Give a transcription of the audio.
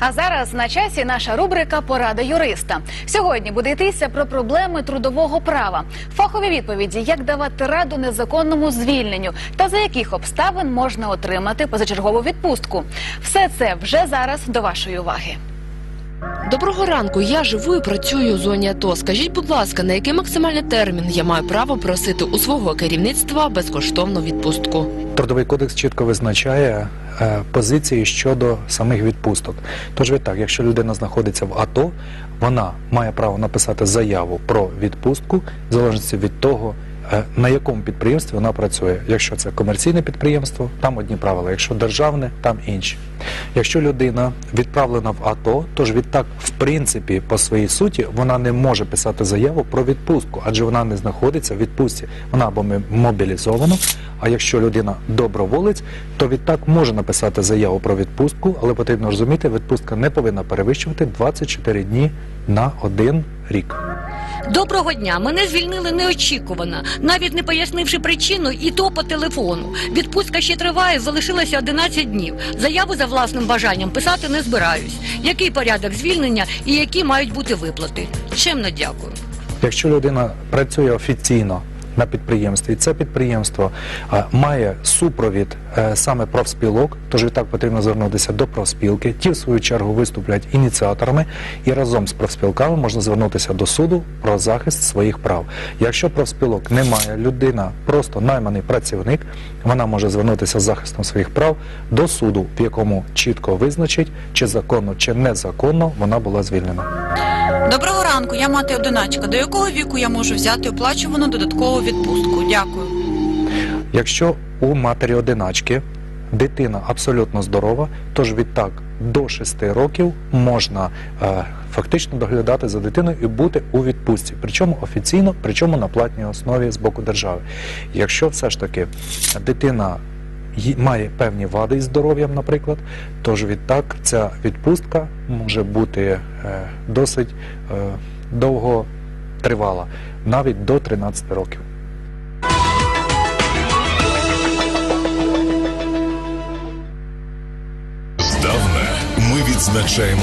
А зараз на часі наша рубрика Порада юриста. Сьогодні буде йтися про проблеми трудового права, фахові відповіді, як давати раду незаконному звільненню та за яких обставин можна отримати позачергову відпустку. Все це вже зараз до вашої уваги. Доброго ранку. Я живу і працюю у зоні АТО. Скажіть, будь ласка, на який максимальний термін я маю право просити у свого керівництва безкоштовну відпустку? Трудовий кодекс чітко визначає е, позиції щодо самих відпусток. Тож відтак, якщо людина знаходиться в АТО, вона має право написати заяву про відпустку в залежності від того, на якому підприємстві вона працює. Якщо це комерційне підприємство, там одні правила. Якщо державне, там інші. Якщо людина відправлена в АТО, тож відтак, в принципі, по своїй суті, вона не може писати заяву про відпустку, адже вона не знаходиться в відпустці. Вона або мобілізована. А якщо людина доброволець, то відтак може написати заяву про відпустку, але потрібно розуміти, відпустка не повинна перевищувати 24 дні на один рік. Доброго дня. Мене звільнили неочікувано, навіть не пояснивши причину, і то по телефону. Відпустка ще триває, залишилося 11 днів. Заяву за власним бажанням писати не збираюсь. Який порядок звільнення і які мають бути виплати? Чемно дякую. Якщо людина працює офіційно на підприємстві, і це підприємство е, має супровід е, саме профспілок, тож відтак потрібно звернутися до профспілки. Ті, в свою чергу, виступлять ініціаторами, і разом з профспілками можна звернутися до суду про захист своїх прав. Якщо профспілок немає, людина просто найманий працівник, вона може звернутися з захистом своїх прав до суду, в якому чітко визначить, чи законно, чи незаконно вона була звільнена. Доброго ранку, я мати одиначка. До якого віку я можу взяти оплачувану додаткову відпустку? Дякую. Якщо у матері одиначки дитина абсолютно здорова, тож відтак до 6 років можна е, фактично доглядати за дитиною і бути у відпустці, причому офіційно, причому на платній основі з боку держави. Якщо все ж таки дитина має певні вади із здоров'ям, наприклад, тож відтак ця відпустка може бути е, досить е, довго тривала, навіть до 13 років. Здавна ми відзначаємо